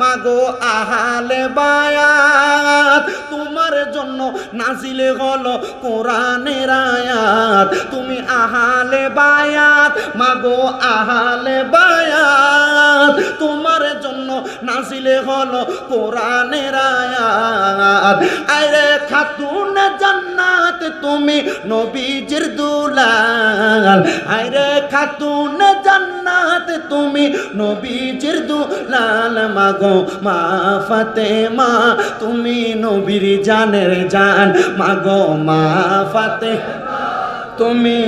মাগো আহালে বায়াত, তোমার জন্য নাজিলে হলো কোরআনের আয়াত। তুমি আহালে বায়াত, মাগো আহালে বায়াত, তোমার জন্য নাজিলে হলো কোরআনের আয়াত। আরে খাতুন জান্নাত, তুমি নবীজির দুলাল আইরে খাতুন, জান্নাত তুমি নবীজির দুলাল। মাগো, মা ফাতেমা, তুমি নবীর জানের জান। মাগো, মা ফাতে তুমি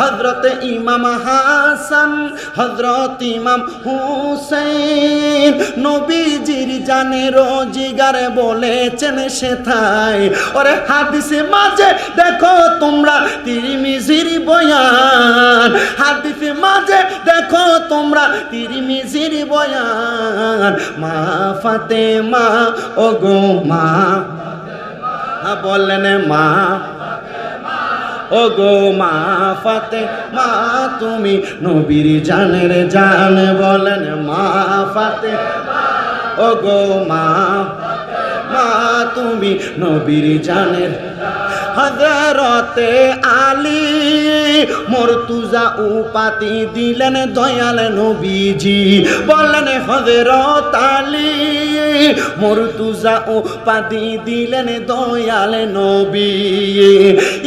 হজরত ইমাম হাসান হজরত ইমাম হুসেন নবীজির জানে রোজিগারে বলেছেন সেথায়। ওরে হাদিসে মাঝে দেখো তোমরা তিরিমিজির বয়ান। হাদিসে মাঝে দেখো তোমরা তিরিমিজির বয়ান। মা ফাতেমা ও গো মা বললেন মা। ও গো মা ফাতে, মা তুমি নবীর জানের জান বলেন মা ফাতে। ও গো মা মা তুমি নবীর জানের হজরতে আলী মর্তুজা উপাতি দিলেন দয়াল নবীজি। বললেন হজরত আলী মর্তুজা উপাতি দিলেন দয়াল নবী।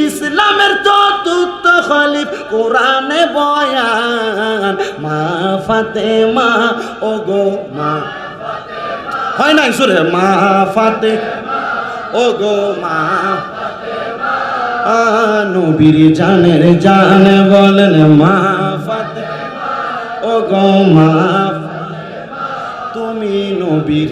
ইসলামের চতুর্থ খলিফ কোরআনে বয়ান, মা ফাতেমা ও গো মা হয় নাই সুরে, মা ফাতে ও গো মা নবীর জানের জান বলেন মা ফাতে ও গো মা তুমি নবীর